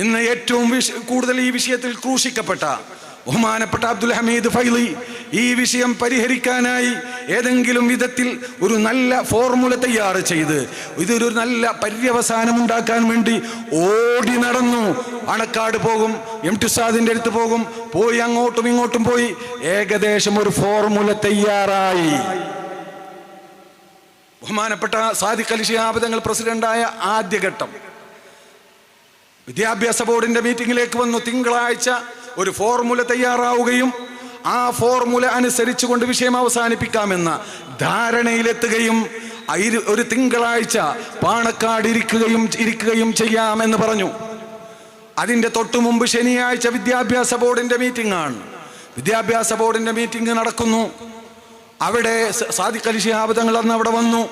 ഇന്ന് ഏറ്റവും കൂടുതൽ ഈ വിഷയത്തിൽ ക്രൂശിക്കപ്പെട്ട ബഹുമാനപ്പെട്ട അബ്ദുൽ ഹമീദ് ഫൈലി ഈ വിഷയം പരിഹരിക്കാനായി ഏതെങ്കിലും വിധത്തിൽ ഒരു നല്ല ഫോർമുല തയ്യാറ് ചെയ്ത് ഇതൊരു നല്ല പര്യവസാനം ഉണ്ടാക്കാൻ വേണ്ടി ഓടി നടന്നു. അണക്കാട് പോകും എം ടി സാദിന്റെ അടുത്ത് പോകും പോയി അങ്ങോട്ടും ഇങ്ങോട്ടും പോയി ഏകദേശം ഒരു ഫോർമുല തയ്യാറായി. ബഹുമാനപ്പെട്ട സാദിഖ് അലി ശിഹാബ് പ്രസിഡന്റായ ആദ്യഘട്ടം. വിദ്യാഭ്യാസ ബോർഡിന്റെ മീറ്റിംഗിലേക്ക് വന്നു. തിങ്കളാഴ്ച ഒരു ഫോർമുല തയ്യാറാവുകയും ആ ഫോർമുല അനുസരിച്ചുകൊണ്ട് വിഷയം അവസാനിപ്പിക്കാമെന്ന ധാരണയിലെത്തുകയും ഒരു തിങ്കളാഴ്ച പാണക്കാട് ഇരിക്കുകയും ഇരിക്കുകയും ചെയ്യാമെന്ന് പറഞ്ഞു. അതിന്റെ തൊട്ടു മുമ്പ് ശനിയാഴ്ച വിദ്യാഭ്യാസ ബോർഡിന്റെ മീറ്റിംഗ് ആണ് വിദ്യാഭ്യാസ ബോർഡിന്റെ മീറ്റിംഗ് നടക്കുന്നു. അവിടെ സാദിഖലി സാദിഖ് അലി ശിഹാബ് തങ്ങൾ അന്ന് അവിടെ വന്നു.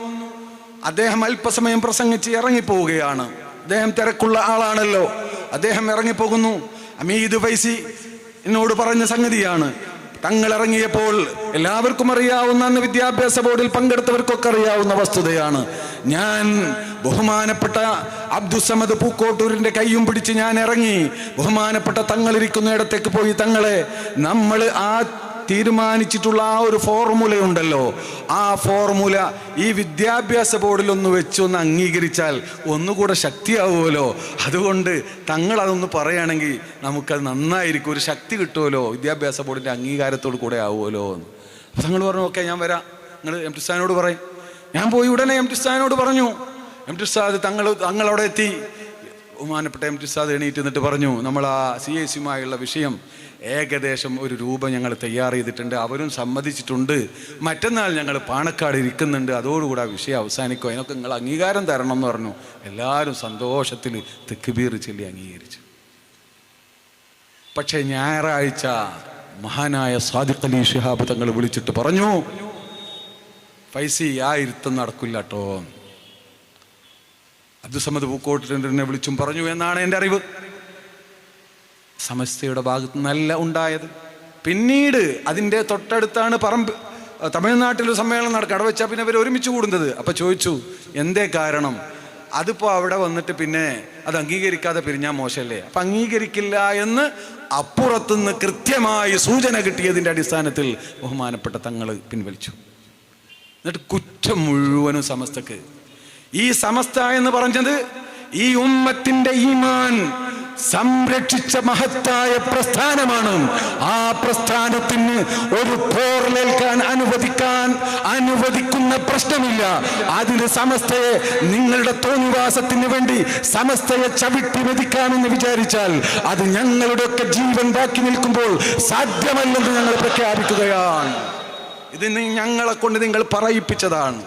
അദ്ദേഹം അല്പസമയം പ്രസംഗിച്ച് ഇറങ്ങിപ്പോവുകയാണ്. അദ്ദേഹം തിരക്കുള്ള ആളാണല്ലോ. അദ്ദേഹം ഇറങ്ങിപ്പോകുന്നു. അമീദ് ഫൈസി എന്നോട് പറഞ്ഞ സംഗതിയാണ്. തങ്ങൾ ഇറങ്ങിയപ്പോൾ എല്ലാവർക്കും അറിയാവുന്ന അന്ന് വിദ്യാഭ്യാസ ബോർഡിൽ പങ്കെടുത്തവർക്കൊക്കെ അറിയാവുന്ന വസ്തുതയാണ്. ഞാൻ ബഹുമാനപ്പെട്ട അബ്ദുസമദ് പൂക്കോട്ടൂരിന്റെ കൈയും പിടിച്ച് ഞാൻ ഇറങ്ങി ബഹുമാനപ്പെട്ട തങ്ങളിരിക്കുന്ന ഇടത്തേക്ക് പോയി തങ്ങളെ നമ്മൾ ആ തീരുമാനിച്ചിട്ടുള്ള ആ ഒരു ഫോർമുല ഉണ്ടല്ലോ. ആ ഫോർമുല ഈ വിദ്യാഭ്യാസ ബോർഡിലൊന്ന് വെച്ചൊന്ന് അംഗീകരിച്ചാൽ ഒന്നുകൂടെ ശക്തിയാവുമല്ലോ. അതുകൊണ്ട് തങ്ങളതൊന്ന് പറയുകയാണെങ്കിൽ നമുക്കത് നന്നായിരിക്കും. ഒരു ശക്തി കിട്ടുമല്ലോ. വിദ്യാഭ്യാസ ബോർഡിന്റെ അംഗീകാരത്തോട് കൂടെ ആവുമല്ലോ എന്ന്. അപ്പം തങ്ങൾ പറഞ്ഞു ഓക്കെ ഞാൻ വരാം. നിങ്ങൾ എം ടി സ്ഥാനോട് പറയും. ഞാൻ പോയി ഉടനെ എം ടി സ്ഥാനോട് പറഞ്ഞു. എം ടി സ്ഥാദ് തങ്ങൾ അവിടെ എത്തി. ബഹുമാനപ്പെട്ട എം ടി സാദ് എണീറ്റ് എന്നിട്ട് പറഞ്ഞു നമ്മൾ ആ സി എസ് സിയുമായുള്ള വിഷയം ഏകദേശം ഒരു രൂപ ഞങ്ങൾ തയ്യാർ ചെയ്തിട്ടുണ്ട്. അവരും സമ്മതിച്ചിട്ടുണ്ട്. മറ്റന്നാൾ ഞങ്ങൾ പാണക്കാട് ഇരിക്കുന്നുണ്ട്. അതോടുകൂടി ആ വിഷയം അവസാനിക്കും. അതിനൊക്കെ നിങ്ങൾ അംഗീകാരം തരണം എന്ന് പറഞ്ഞു. എല്ലാവരും സന്തോഷത്തിൽ തെക്കുബീർ ചൊല്ലി അംഗീകരിച്ചു. പക്ഷേ ഞായറാഴ്ച മഹാനായ സാദിഖ് അലി ഷിഹാബ് തങ്ങൾ വിളിച്ചിട്ട് പറഞ്ഞു പൈസ ആ ഇരുത്തം നടക്കില്ല കേട്ടോ അബ്ദുസമ്മദ് പൂക്കോട്ടിനെ വിളിച്ചും പറഞ്ഞു എന്നാണ് എന്റെ അറിവ്. സമസ്തയുടെ ഭാഗത്ത് നല്ല ഉണ്ടായത്. പിന്നീട് അതിന്റെ തൊട്ടടുത്താണ് പറമ്പ് തമിഴ്നാട്ടിൽ സമ്മേളനം നടക്കുക. അവിടെ വെച്ചാൽ പിന്നെ അവർ ഒരുമിച്ച് കൂടുന്നത്. അപ്പോൾ ചോദിച്ചു എന്തേ കാരണം? അതിപ്പോൾ അവിടെ വന്നിട്ട് പിന്നെ അത് അംഗീകരിക്കാതെ പിരിഞ്ഞാൽ മോശമല്ലേ? അപ്പം അംഗീകരിക്കില്ല എന്ന് അപ്പുറത്തുനിന്ന് കൃത്യമായി സൂചന കിട്ടിയതിന്റെ അടിസ്ഥാനത്തിൽ ബഹുമാനപ്പെട്ട തങ്ങൾ പിൻവലിച്ചു. എന്നിട്ട് കുറ്റം മുഴുവനും സമസ്തക്ക്. ഈ സമസ്ത എന്ന് പറഞ്ഞത് ഈ ഉമ്മത്തിന്റെ ഈമാൻ സംരക്ഷിച്ച മഹത്തായ പ്രസ്ഥാനമാണ്. ആ പ്രസ്ഥാനത്തിന് ഒരു പോറലേൽക്കാൻ അനുവദിക്കാൻ അനുവദിക്കുന്ന പ്രശ്നമില്ല. അതിന് സമസ്തയെ നിങ്ങളുടെ തോന്നിവാസത്തിന് വേണ്ടി സമസ്തയെ ചവിട്ടി മെതിക്കാമെന്ന് വിചാരിച്ചാൽ അത് ഞങ്ങളുടെയൊക്കെ ജീവൻ ബാക്കി നിൽക്കുമ്പോൾ സാധ്യമല്ലെന്ന് ഞങ്ങൾ പ്രഖ്യാപിക്കുകയാണ്. ഇത് ഞങ്ങളെ കൊണ്ട് നിങ്ങൾ പറയിപ്പിച്ചതാണ്.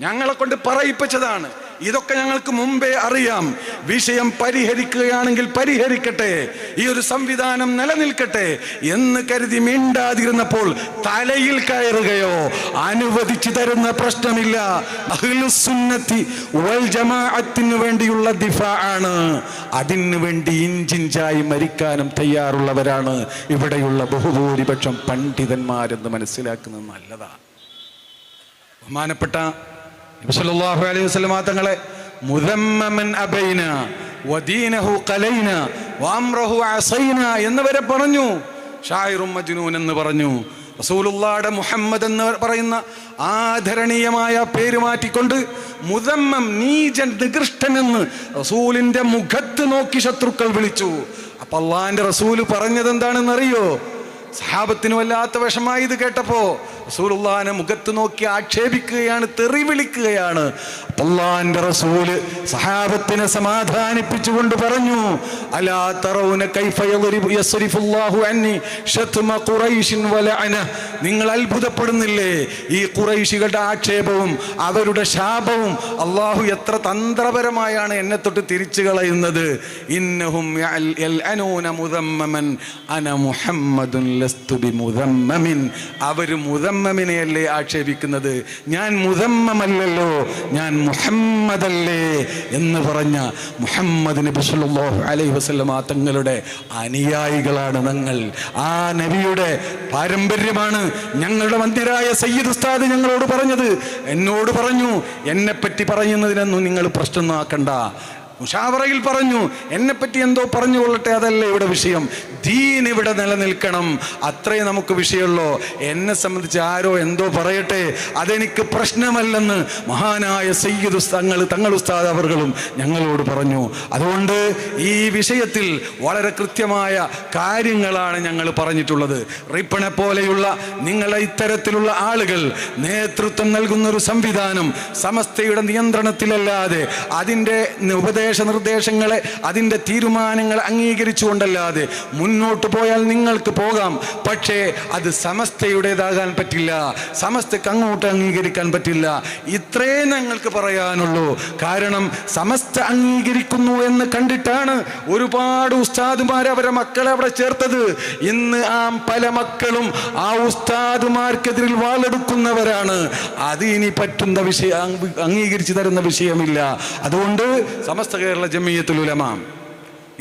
ഞങ്ങളെ കൊണ്ട് പറയിപ്പിച്ചതാണ്. ഇതൊക്കെ ഞങ്ങൾക്ക് മുമ്പേ അറിയാം. വിഷയം പരിഹരിക്കുകയാണെങ്കിൽ പരിഹരിക്കട്ടെ. ഈ ഒരു സംവിധാനം നിലനിൽക്കട്ടെ എന്ന് കരുതി മിണ്ടാതിരുന്നപ്പോൾ തലയിൽ കയറുകയോ അനുവദിച്ചു തരുന്ന പ്രശ്നമില്ല. അഹ്ലുസുന്നത്തി വൽ വേണ്ടിയുള്ള ദിഫ ആണ്. അതിനു വേണ്ടി ഇഞ്ചിഞ്ചായി മരിക്കാനും തയ്യാറുള്ളവരാണ്. ഇവിടെയുള്ള ബഹുഭൂരിപക്ഷം പണ്ഡിതന്മാരെന്ന് മനസ്സിലാക്കുന്നത് നല്ലതാണ് ബഹുമാനപ്പെട്ട സല്ലല്ലാഹു അലൈഹി വസല്ലമ തങ്ങളെ മുദമ്മമൻ അബൈന വദീനഹു ഖലൈന വഅംറഹു അസൈന എന്നിവരെ പറഞ്ഞു. ഷായിറും മജ്നൂൻ എന്ന് പറഞ്ഞു. റസൂലുള്ളാടെ മുഹമ്മദ് എന്ന് പറയുന്ന ആദരണീയമായ പേര് മാറ്റിക്കൊണ്ട് മുതമ്മം നീജൻ നികൃഷ്ടൻ എന്ന് റസൂലിന്റെ മുഖത്ത് നോക്കി ശത്രുക്കൾ വിളിച്ചു. അപ്പൊ അള്ളാന്റെ റസൂൽ പറഞ്ഞത് എന്താണെന്നറിയോ സഹാബത്തിന് വല്ലാത്ത വിഷമായി ഇത് കേട്ടപ്പോ റസൂലുള്ളാനെ മുഖത്ത് നോക്കി ആക്ഷേപിക്കുകയാണ് തെറി വിളിക്കുകയാണ് അള്ളാന്റെ റസൂൽ സഹാബത്തിനെ സമാധാനിപ്പിച്ചുകൊണ്ട് പറഞ്ഞു അലാ തറൗന യസ്രിഫുല്ലാഹു അന്നി ശത്മ ഖുറൈശിൻ വലഅന. നിങ്ങൾ അത്ഭുതപ്പെടുന്നില്ലേ? ഈ ഖുറൈശികളുടെ ആക്ഷേപവും അവരുടെ ശാപവും അള്ളാഹു എത്ര തന്ത്രപരമായാണ് എന്നെ തൊട്ട് തിരിച്ചു കളയുന്നത്. ഇന്നഹും അന മുഹമ്മദുൻ ലസ്തു ബിമുദമ്മമിൻ. അവർ മുദമ്മമിനെയല്ലേ ആക്ഷേപിക്കുന്നത്? ഞാൻ മുദമ്മമല്ലല്ലോ ഞാൻ മുഹമ്മദല്ലേ എന്ന് പറഞ്ഞ മുഹമ്മദ് നബി സല്ലല്ലാഹു അലൈഹി വസല്ലമ തങ്ങളുടെ അനുയായികളാണ് ഞങ്ങൾ. ആ നബിയുടെ പാരമ്പര്യമാണ് ഞങ്ങളുടെ മന്ദിരായ സയ്യിദ് ഉസ്താദ് ഞങ്ങളോട് പറഞ്ഞത്. എന്നോട് പറഞ്ഞു എന്നെപ്പറ്റി പറയുന്നതിനൊന്നും നിങ്ങൾ പ്രശ്നമൊന്നും ആക്കണ്ട. മുഷാവറയിൽ പറഞ്ഞു എന്നെപ്പറ്റി എന്തോ പറഞ്ഞു കൊള്ളട്ടെ അതല്ല ഇവിടെ വിഷയം. ദീൻ ഇവിടെ നിലനിൽക്കണം. അത്രേ നമുക്ക് വിഷയമുള്ളൂ. എന്നെ സംബന്ധിച്ച് ആരോ എന്തോ പറയട്ടെ അതെനിക്ക് പ്രശ്നമല്ലെന്ന് മഹാനായ സയ്യിദ് തങ്ങൾ തങ്ങൾ ഉസ്താദ് അവർകളും ഞങ്ങളോട് പറഞ്ഞു. അതുകൊണ്ട് ഈ വിഷയത്തിൽ വളരെ കൃത്യമായ കാര്യങ്ങളാണ് ഞങ്ങൾ പറഞ്ഞിട്ടുള്ളത്. റിപ്പണെ പോലെയുള്ള നിങ്ങളെ ഇത്തരത്തിലുള്ള ആളുകൾ നേതൃത്വം നൽകുന്ന ഒരു സംവിധാനം സമസ്തയുടെ നിയന്ത്രണത്തിലല്ലാതെ അതിന്റെ ഉപദേശ നിർദ്ദേശങ്ങളെ അതിന്റെ തീരുമാനങ്ങളെ അംഗീകരിച്ചുകൊണ്ടല്ലാതെ മുന്നോട്ട് പോയാൽ നിങ്ങൾക്ക് പോകാം. പക്ഷേ അത് സമസ്തയുടേതാകാൻ പറ്റില്ല. സമസ്തക്ക് അങ്ങോട്ട് അംഗീകരിക്കാൻ പറ്റില്ല. ഇത്രേ ഞങ്ങൾക്ക് പറയാനുള്ളൂ. കാരണം സമസ്ത അംഗീകരിക്കുന്നു എന്ന് കണ്ടിട്ടാണ് ഒരുപാട് ഉസ്താദുമാർ അവരെ മക്കളെ അവിടെ ചേർത്തത്. ഇന്ന് ആ പല മക്കളും ആ ഉസ്താദുമാർക്കെതിരിൽ വാളെടുക്കുന്നവരാണ്. അത് ഇനി പറ്റുന്ന വിഷയം അംഗീകരിച്ചു തരുന്ന വിഷയമില്ല. അതുകൊണ്ട് സമസ്ത കേരള ജമിയത്തുൽ ഉലമ.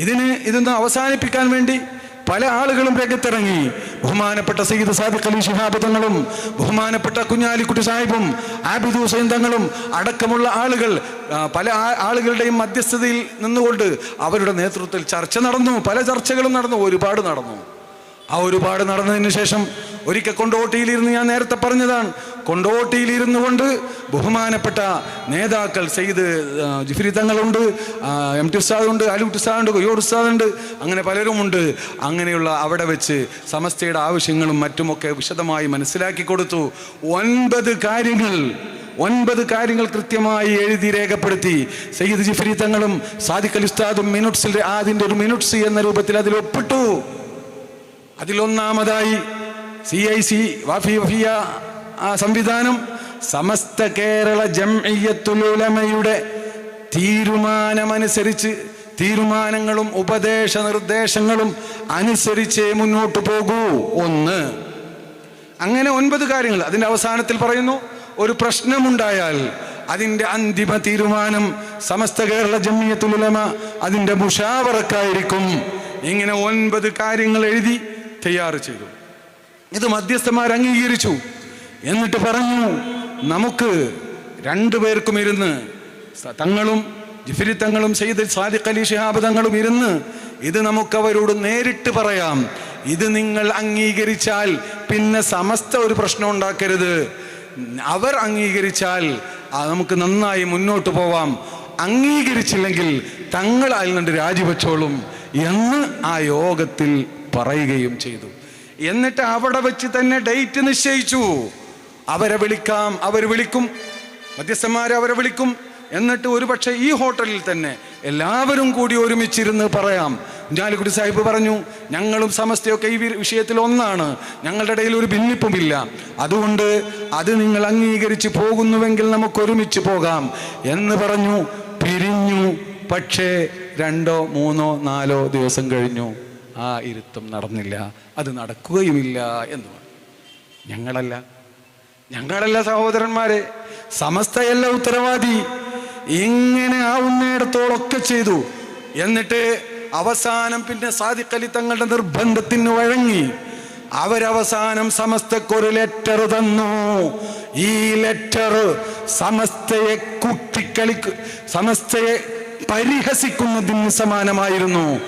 ഇതിന് ഇതൊന്ന് അവസാനിപ്പിക്കാൻ വേണ്ടി പല ആളുകളും രംഗത്തിറങ്ങി. ബഹുമാനപ്പെട്ട സയ്യിദ് സാദിഖ് അലി ഷിഹാബ് തങ്ങളും ബഹുമാനപ്പെട്ട കുഞ്ഞാലിക്കുട്ടി സാഹിബും ആബിദ് ഹുസൈൻ തങ്ങളും അടക്കമുള്ള ആളുകൾ പല ആളുകളുടെയും മധ്യസ്ഥതയിൽ നിന്നുകൊണ്ട് അവരുടെ നേതൃത്വത്തിൽ ചർച്ച നടന്നു. പല ചർച്ചകളും നടന്നു. ഒരുപാട് നടന്നു. ആ ഒരുപാട് നടന്നതിന് ശേഷം ഒരിക്കൽ കൊണ്ടോട്ടിയിലിരുന്ന് ഞാൻ നേരത്തെ പറഞ്ഞതാണ്. കൊണ്ടോട്ടിയിലിരുന്നു കൊണ്ട് ബഹുമാനപ്പെട്ട നേതാക്കൾ സെയ്ത് ജിഫിരി തങ്ങളുണ്ട് എം ടി ഉസ്താദുണ്ട് അലി ഉസ്താദുണ്ട് കൊയ്യോട് ഉസ്താദുണ്ട് അങ്ങനെ പലരുമുണ്ട്. അങ്ങനെയുള്ള അവിടെ വെച്ച് സമസ്തയുടെ ആവശ്യങ്ങളും മറ്റുമൊക്കെ വിശദമായി മനസ്സിലാക്കി കൊടുത്തു. ഒൻപത് കാര്യങ്ങൾ ഒൻപത് കാര്യങ്ങൾ കൃത്യമായി എഴുതി രേഖപ്പെടുത്തി. സയ്യിദ് ജിഫ്രി തങ്ങളും സാദിഖ് അലി ഉസ്താദും മിനുട്സിൽ അതിന്റെ ഒരു മിനുട്സ് എന്ന രൂപത്തിൽ അതിൽ ഒപ്പിട്ടു. അതിലൊന്നാമതായി C I C Wafy Wafiyya ആ സംവിധാനം സമസ്ത കേരള ജംഇയ്യത്തുലുലമയുടെ തീരുമാനമനുസരിച്ച് തീരുമാനങ്ങളും ഉപദേശ നിർദ്ദേശങ്ങളും അനുസരിച്ചേ മുന്നോട്ട് പോകൂ. ഒന്ന്. അങ്ങനെ ഒൻപത് കാര്യങ്ങൾ അതിന്റെ അവസാനത്തിൽ പറയുന്നു ഒരു പ്രശ്നമുണ്ടായാൽ അതിന്റെ അന്തിമ തീരുമാനം സമസ്ത കേരള ജമ്മിയത്തുലമ അതിന്റെ മുഷാവറക്കായിരിക്കും. ഇങ്ങനെ ഒൻപത് കാര്യങ്ങൾ എഴുതി തയ്യാറ് ചെയ്തു. ഇത് മധ്യസ്ഥന്മാർ അംഗീകരിച്ചു. എന്നിട്ട് പറഞ്ഞു നമുക്ക് രണ്ടുപേർക്കും ഇരുന്ന് തങ്ങളും ജിഫിരി തങ്ങളും സെയ്ദ് സാദിഖ് അലി ഷിഹാബ് തങ്ങളും ഇരുന്ന് ഇത് നമുക്കവരോട് നേരിട്ട് പറയാം. ഇത് നിങ്ങൾ അംഗീകരിച്ചാൽ പിന്നെ സമസ്ത ഒരു പ്രശ്നം ഉണ്ടാക്കരുത്. അവർ അംഗീകരിച്ചാൽ നമുക്ക് നന്നായി മുന്നോട്ട് പോവാം. അംഗീകരിച്ചില്ലെങ്കിൽ തങ്ങൾ അതിൽ നിന്ന് രാജിവെച്ചോളും എന്ന് ആ യോഗത്തിൽ പറയുകയും ചെയ്തു. എന്നിട്ട് അവിടെ വെച്ച് തന്നെ ഡേറ്റ് നിശ്ചയിച്ചു. അവരെ വിളിക്കാം അവർ വിളിക്കും. മധ്യസ്ഥന്മാരെ അവരെ വിളിക്കും. എന്നിട്ട് ഒരുപക്ഷെ ഈ ഹോട്ടലിൽ തന്നെ എല്ലാവരും കൂടി ഒരുമിച്ചിരുന്ന് പറയാം. കുഞ്ഞാലിക്കുട്ടി സാഹിബ് പറഞ്ഞു ഞങ്ങളും സമസ്തയൊക്കെ ഈ വിഷയത്തിൽ ഒന്നാണ്. ഞങ്ങളുടെ ഇടയിൽ ഒരു ഭിന്നിപ്പുമില്ല. അതുകൊണ്ട് അത് നിങ്ങൾ അംഗീകരിച്ച് പോകുന്നുവെങ്കിൽ നമുക്ക് ഒരുമിച്ച് പോകാം. എന്ന് പറഞ്ഞു പിരിഞ്ഞു. പക്ഷേ രണ്ടോ മൂന്നോ നാലോ ദിവസം കഴിഞ്ഞു. ആ ഇരുത്തം നടന്നില്ല. അത് നടക്കുകയുമില്ല എന്ന് പറഞ്ഞു. ഞങ്ങളല്ല. ഞങ്ങളല്ല സഹോദരന്മാരെ. സമസ്തയല്ല ഉത്തരവാദി. ഇങ്ങനെ ആവുന്നിടത്തോളൊക്കെ ചെയ്തു. എന്നിട്ട് അവസാനം പിന്നെ സാദിഖലി തങ്ങളുടെ നിർബന്ധത്തിന് വഴങ്ങി. അവരവസാനം സമസ്തക്കൊരു ലെറ്റർ തന്നു. ഈ ലെറ്റർ സമസ്തയെ കുട്ടിക്കളി സമസ്തയെ പരിഹസിക്കുന്നതിന് സമാനമായിരുന്നു.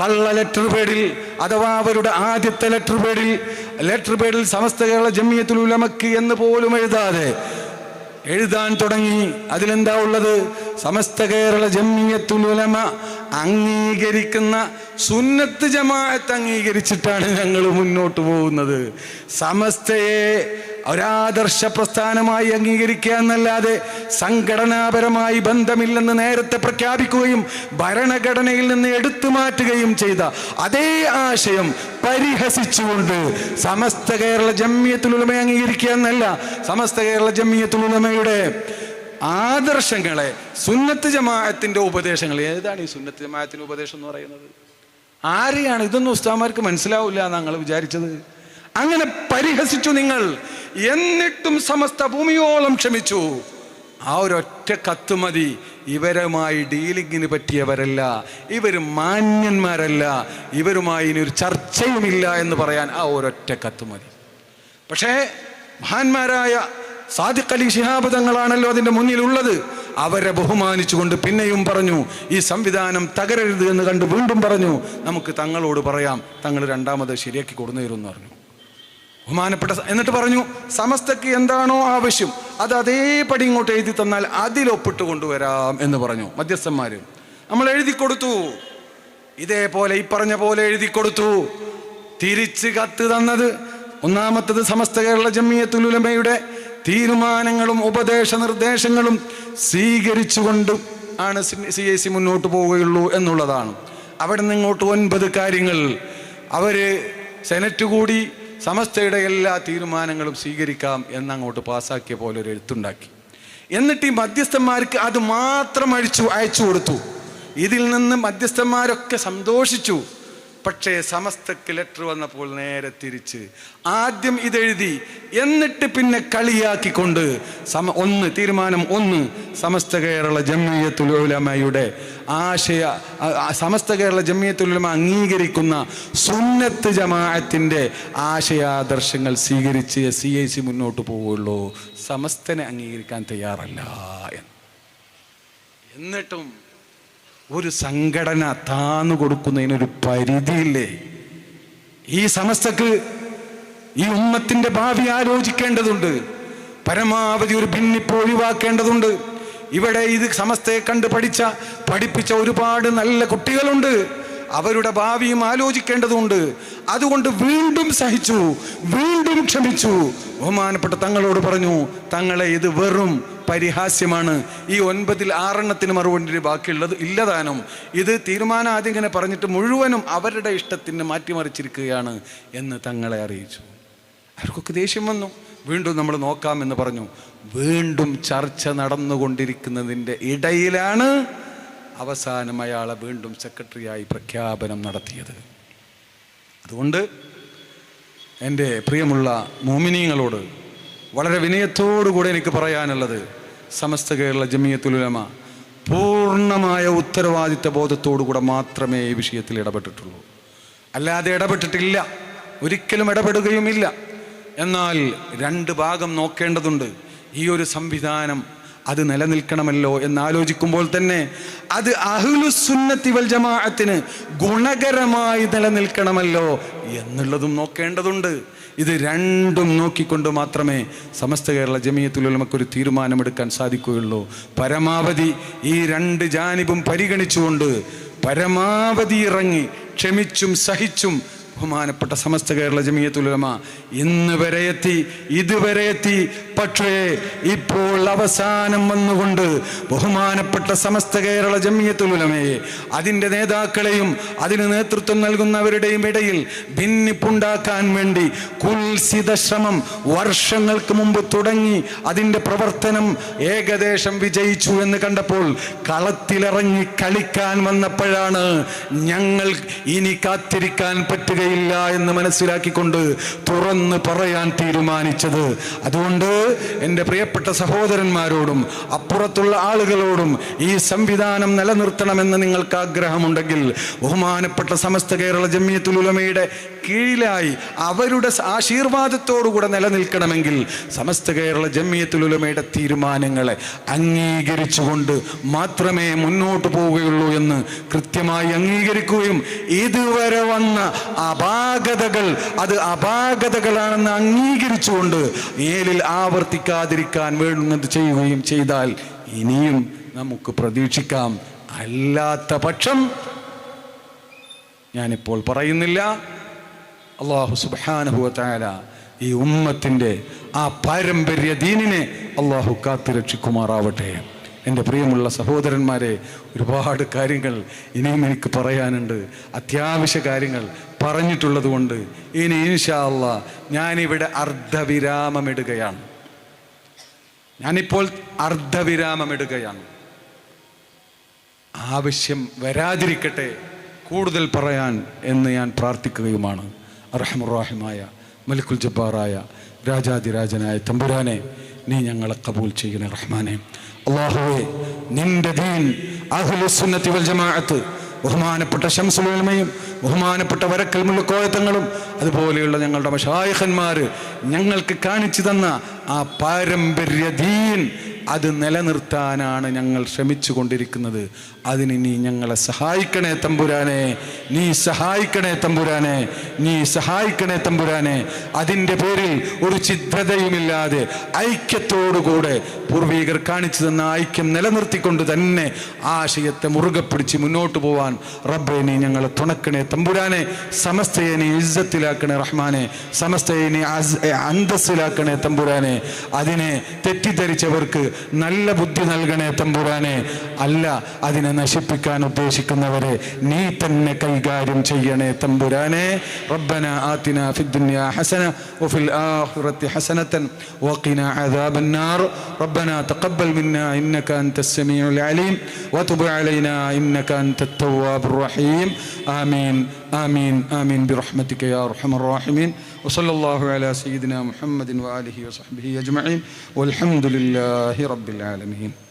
കള്ള ലെറ്റർ പേഡിൽ അഥവാ അവരുടെ ആദ്യത്തെ ലെറ്റർ പേഡിൽ ലെറ്റർ പേഡിൽ സമസ്ത കേരള ജമിയത്തുൽ ഉലമക്ക് എന്ന് പോലും എഴുതാതെ എഴുതാൻ തുടങ്ങി. അതിലെന്താ ഉള്ളത്? സമസ്ത കേരള ജമിയത്തുൽ ഉലമ അംഗീകരിക്കുന്ന സുന്നത്ത് ജമാഅത്ത് അംഗീകരിച്ചിട്ടാണ് ഞങ്ങൾ മുന്നോട്ട് പോകുന്നത്. സമസ്തയെ ഒരാദർശ പ്രസ്ഥാനമായി അംഗീകരിക്കുക എന്നല്ലാതെ സംഘടനാപരമായി ബന്ധമില്ലെന്ന് നേരത്തെ പ്രഖ്യാപിക്കുകയും ഭരണഘടനയിൽ നിന്ന് എടുത്തു മാറ്റുകയും ചെയ്ത അതേ ആശയം പരിഹസിച്ചുകൊണ്ട് സമസ്ത കേരള ജമ്മിയത്തുലുലമയെ അംഗീകരിക്കുക എന്നല്ല സമസ്ത കേരള ജമ്മിയത്തുലുലമയുടെ ആദർശങ്ങളെ സുന്നത്ത് ജമാഅത്തിന്റെ ഉപദേശങ്ങൾ. ഏതാണ് ഈ സുന്നത്ത് ജമാഅത്തിന്റെ ഉപദേശം എന്ന് പറയുന്നത്? ആരെയാണ്? ഇതൊന്നും ഉസ്താമാർക്ക് മനസ്സിലാവില്ല എന്നാണ് ഞങ്ങൾ വിചാരിച്ചത്. അങ്ങനെ പരിഹസിച്ചു നിങ്ങൾ. എന്നിട്ടും സമസ്ത ഭൂമിയോളം ക്ഷമിച്ചു. ആ ഒരൊറ്റ കത്ത് മതി. ഇവരുമായി ഡീലിങ്ങിന് പറ്റിയവരല്ല. ഇവർ മാന്യന്മാരല്ല. ഇവരുമായി ഇനി ഒരു ചർച്ചയുമില്ല എന്ന് പറയാൻ ആ ഒരൊറ്റ കത്ത് മതി. പക്ഷേ മഹാന്മാരായ സാദിഖ് അലി ശിഹാബ് തങ്ങളാണല്ലോ അതിന്റെ മുന്നിലുള്ളത്. അവരെ ബഹുമാനിച്ചുകൊണ്ട് പിന്നെയും പറഞ്ഞു ഈ സംവിധാനം തകരരുത് എന്ന് കണ്ട് വീണ്ടും പറഞ്ഞു. നമുക്ക് തങ്ങളോട് പറയാം തങ്ങൾ രണ്ടാമത് ശരിയാക്കി കൊടുന്നു തരുമെന്ന് പറഞ്ഞു. ബഹുമാനപ്പെട്ട എന്നിട്ട് പറഞ്ഞു സമസ്തക്ക് എന്താണോ ആവശ്യം അത് അതേപടി ഇങ്ങോട്ട് എഴുതി തന്നാൽ അതിലൊപ്പിട്ട് കൊണ്ടുവരാം എന്ന് പറഞ്ഞു മധ്യസ്ഥന്മാർ നമ്മൾ എഴുതി കൊടുത്തു. ഇതേപോലെ ഈ പറഞ്ഞ പോലെ എഴുതി കൊടുത്തു. തിരിച്ച് കത്ത് തന്നത് ഒന്നാമത്തത് സമസ്ത കേരള ജമിയത്തുലുലമയുടെ തീരുമാനങ്ങളും ഉപദേശ നിർദ്ദേശങ്ങളും സ്വീകരിച്ചുകൊണ്ട് ആണ് സി ഐ സി മുന്നോട്ട് പോവുകയുള്ളൂ എന്നുള്ളതാണ്. അവിടെ നിന്ന് ഇങ്ങോട്ട് ഒൻപത് കാര്യങ്ങൾ. അവർ സെനറ്റ് കൂടി സമസ്തയുടെ എല്ലാ തീരുമാനങ്ങളും സ്വീകരിക്കാം എന്നങ്ങോട്ട് പാസ്സാക്കിയ പോലെ ഒരു എഴുത്തുണ്ടാക്കി. എന്നിട്ട് ഈ മധ്യസ്ഥന്മാർക്ക് അത് മാത്രം അഴിച്ചു അയച്ചു കൊടുത്തു. ഇതിൽ നിന്ന് മധ്യസ്ഥന്മാരൊക്കെ സന്തോഷിച്ചു. പക്ഷേ സമസ്തക്ക് ലെറ്റർ വന്നപ്പോൾ നേരെ തിരിച്ച് ആദ്യം ഇതെഴുതി എന്നിട്ട് പിന്നെ കളിയാക്കിക്കൊണ്ട് സമ ഒന്ന് തീരുമാനം ഒന്ന് സമസ്ത കേരള ജമ്മിയത്തുലമയുടെ ആശയ സമസ്ത കേരള ജമ്മിയത്തുലമ അംഗീകരിക്കുന്ന സുന്നത്ത് ജമാഅത്തിന്റെ ആശയാദർശങ്ങൾ സ്വീകരിച്ച് സി ഐ സി മുന്നോട്ട് പോവുള്ളൂ. സമസ്തനെ അംഗീകരിക്കാൻ തയ്യാറല്ല എന്ന്. എന്നിട്ടും ഒരു സംഘടന താന്നു കൊടുക്കുന്നതിനൊരു പരിധിയില്ലേ? ഈ സമസ്തക്ക് ഈ ഉമ്മത്തിന്റെ ഭാവി ആലോചിക്കേണ്ടതുണ്ട്. പരമാവധി ഒരു ഭിന്നിപ്പ് ഒഴിവാക്കേണ്ടതുണ്ട്. ഇവിടെ ഇത് സമസ്തയെ കണ്ട് പഠിച്ച പഠിപ്പിച്ച ഒരുപാട് നല്ല കുട്ടികളുണ്ട്. അവരുടെ ഭാവിയും ആലോചിക്കേണ്ടതുണ്ട്. അതുകൊണ്ട് വീണ്ടും സഹിച്ചു വീണ്ടും ക്ഷമിച്ചു. ബഹുമാനപ്പെട്ട തങ്ങളോട് പറഞ്ഞു തങ്ങളെ ഇത് വെറും പരിഹാസ്യമാണ്. ഈ ഒൻപതിൽ ആറെണ്ണത്തിന് മറുപടി ബാക്കിയുള്ളത് ഇല്ലതാനും. ഇത് തീരുമാനം ആദ്യം ഇങ്ങനെ പറഞ്ഞിട്ട് മുഴുവനും അവരുടെ ഇഷ്ടത്തിന് മാറ്റിമറിച്ചിരിക്കുകയാണ് എന്ന് തങ്ങളെ അറിയിച്ചു. അവർക്കൊക്കെ ദേഷ്യം വന്നു. വീണ്ടും നമ്മൾ നോക്കാമെന്ന് പറഞ്ഞു. വീണ്ടും ചർച്ച നടന്നുകൊണ്ടിരിക്കുന്നതിന്റെ ഇടയിലാണ് അവസാനം അയാളെ വീണ്ടും സെക്രട്ടറിയായി പ്രഖ്യാപനം നടത്തിയത്. അതുകൊണ്ട് എന്റെ പ്രിയമുള്ള മോമിനിയങ്ങളോട് വളരെ വിനയത്തോടുകൂടെ എനിക്ക് പറയാനുള്ളത് സമസ്ത കേരള ജമിയത്തുലമ പൂർണമായ ഉത്തരവാദിത്ത ബോധത്തോടുകൂടെ മാത്രമേ ഈ വിഷയത്തിൽ ഇടപെട്ടിട്ടുള്ളൂ. അല്ലാതെ ഇടപെട്ടിട്ടില്ല. ഒരിക്കലും ഇടപെടുകയുമില്ല. എന്നാൽ രണ്ട് ഭാഗം നോക്കേണ്ടതുണ്ട്. ഈ ഒരു സംവിധാനം അത് നിലനിൽക്കണമല്ലോ എന്നാലോചിക്കുമ്പോൾ തന്നെ അത് അഹ്ലുസുന്നത്തി വൽ ജമാഅത്തിന് ഗുണകരമായി നിലനിൽക്കണമല്ലോ എന്നുള്ളതും നോക്കേണ്ടതുണ്ട്. ഇത് രണ്ടും നോക്കിക്കൊണ്ട് മാത്രമേ സമസ്ത കേരള ജമിയത്തുലമക്കൊരു തീരുമാനമെടുക്കാൻ സാധിക്കുകയുള്ളൂ. പരമാവധി ഈ രണ്ട് ജാനിബും പരിഗണിച്ചുകൊണ്ട് പരമാവധി ഇറങ്ങി ക്ഷമിച്ചും സഹിച്ചും ബഹുമാനപ്പെട്ട സമസ്ത കേരള ജമിയത്തുലമ ഇന്ന് വരെ എത്തി ഇതുവരെ എത്തി. പക്ഷേ ഇപ്പോൾ അവസാനം വന്നുകൊണ്ട് ബഹുമാനപ്പെട്ട സമസ്ത കേരള ജമിയത്തുലമയെ അതിന്റെ നേതാക്കളെയും അതിന് നേതൃത്വം നൽകുന്നവരുടെയും ഇടയിൽ ഭിന്നിപ്പുണ്ടാക്കാൻ വേണ്ടി കുൽസിത ശ്രമം വർഷങ്ങൾക്ക് മുമ്പ് തുടങ്ങി അതിന്റെ പ്രവർത്തനം ഏകദേശം വിജയിച്ചു എന്ന് കണ്ടപ്പോൾ കളത്തിലിറങ്ങി കളിക്കാൻ വന്നപ്പോഴാണ് ഞങ്ങൾ ഇനി കാത്തിരിക്കാൻ പറ്റുകയില്ല എന്ന് മനസ്സിലാക്കിക്കൊണ്ട് തുറന്ന് പറയാൻ തീരുമാനിച്ചത്. അതുകൊണ്ട് എന്റെ പ്രിയപ്പെട്ട സഹോദരന്മാരോടും അപ്പുറത്തുള്ള ആളുകളോടും ഈ സംവിധാനം നിലനിർത്തണമെന്ന് നിങ്ങൾക്ക് ആഗ്രഹമുണ്ടെങ്കിൽ ബഹുമാനപ്പെട്ട സമസ്ത കേരള ജമ്മിയത്തുൽ ഉലമയുടെ കീഴിലായി അവരുടെ ആശീർവാദത്തോടുകൂടെ നിലനിൽക്കണമെങ്കിൽ സമസ്ത കേരള ജമ്മിയത്തുൽ ഉലമയുടെ തീരുമാനങ്ങളെ അംഗീകരിച്ചുകൊണ്ട് മാത്രമേ മുന്നോട്ട് പോവുകയുള്ളൂ എന്ന് കൃത്യമായി അംഗീകരിക്കുകയും ഇതുവരെ വന്ന അപാകതകൾ അത് അപാകതകളാണെന്ന് അംഗീകരിച്ചുകൊണ്ട് ഏലിൽ ആവർത്തിക്കാതിരിക്കാൻ വേണ്ടുന്നത് ചെയ്യുകയും ചെയ്താൽ ഇനിയും നമുക്ക് പ്രതീക്ഷിക്കാം. അല്ലാത്ത പക്ഷം ഞാനിപ്പോൾ പറയുന്നില്ല. അള്ളാഹു സുബാനുഭവത്തായ ഈ ഉമ്മത്തിന്റെ ആ പാരമ്പര്യ ദീനിനെ അള്ളാഹു കാത്തുരക്ഷിക്കുമാറാവട്ടെ എന്റെ പ്രിയമുള്ള സഹോദരന്മാരെ ഒരുപാട് കാര്യങ്ങൾ ഇനിയും എനിക്ക് പറയാനുണ്ട്. അത്യാവശ്യ കാര്യങ്ങൾ പറഞ്ഞിട്ടുള്ളത് കൊണ്ട് ഇനി ഇൻഷാല്ല ഞാനിവിടെ അർദ്ധവിരാമമിടുകയാണ്. ഞാനിപ്പോൾ അർദ്ധവിരാമമിടുകയാണ്. ആവശ്യം വരാതിരിക്കട്ടെ കൂടുതൽ പറയാൻ എന്ന് ഞാൻ പ്രാർത്ഥിക്കുകയുമാണ്. അർഹമുറാഹിമായ മലിക്കുൽ ജബ്ബാറായ രാജാതിരാജനായ തമ്പുരാനെ നീ ഞങ്ങളെ കബൂൽ ചെയ്യുന്ന റഹ്മാനെ. അള്ളാഹുവേ നിന്റെ ദീൻ അഹ്ലുസുന്നത്തി വൽ ജമാഅത്ത് ബഹുമാനപ്പെട്ട ശംസുലമയും ബഹുമാനപ്പെട്ട വരക്കൽ മുള്ളക്കോയത്തങ്ങളും അതുപോലെയുള്ള ഞങ്ങളുടെ മഷായഹന്മാർ ഞങ്ങൾക്ക് കാണിച്ചു തന്ന ആ പാരമ്പര്യ ദീൻ അത് നിലനിർത്താനാണ് ഞങ്ങൾ ശ്രമിച്ചു കൊണ്ടിരിക്കുന്നത് അതിന് നീ ഞങ്ങളെ സഹായിക്കണേ തമ്പുരാനെ നീ സഹായിക്കണേ തമ്പുരാനെ നീ സഹായിക്കണേ തമ്പുരാനെ. അതിന്റെ പേരിൽ ഒരു ഛിദ്രതയുമില്ലാതെ ഐക്യത്തോടുകൂടെ പൂർവീകർ കാണിച്ചു തന്ന ഐക്യം നിലനിർത്തിക്കൊണ്ട് തന്നെ ആശയത്തെ മുറുകെ പിടിച്ച് മുന്നോട്ട് പോവാൻ റബ്ബെ നീ ഞങ്ങളെ തുണക്കണേ തമ്പുരാനെ സമസ്തയെ ഇജ്ജത്തിലാക്കണേ റഹ്മാനെ സമസ്തയെ അന്തസ്സിലാക്കണേ തമ്പുരാനെ അതിനെ തെറ്റിദ്ധരിച്ചവർക്ക് നല്ല ബുദ്ധി നൽകണേ തമ്പുരാനെ അല്ല അതിനെ നശിപ്പിക്കാൻ ഉദ്ദേശിക്കുന്നവരെ നീ തന്നെ കൈകാര്യം ചെയ്യണേ തമ്പുരാനെ. റബ്ബന ആത്തിന ഫിദ്ദുന്യ ഹസന വഫിൽ ആഖിറത്തി ഹസനതൻ വഖിന അദാബൻ നാർ റബ്ബന തഖബ്ബൽ മിന്നാ ഇന്നക അൻതസ് സമീഉൽ അലീം വതുബ് അലൈനാ ഇന്നക അൻതത് തവ്വാബുർ റഹീം. ആമീൻ. آمين آمين آمين برحمتك يا أرحم الراحمين. وصلى الله على سيدنا محمد وآله وصحبه أجمعين. والحمد لله رب العالمين.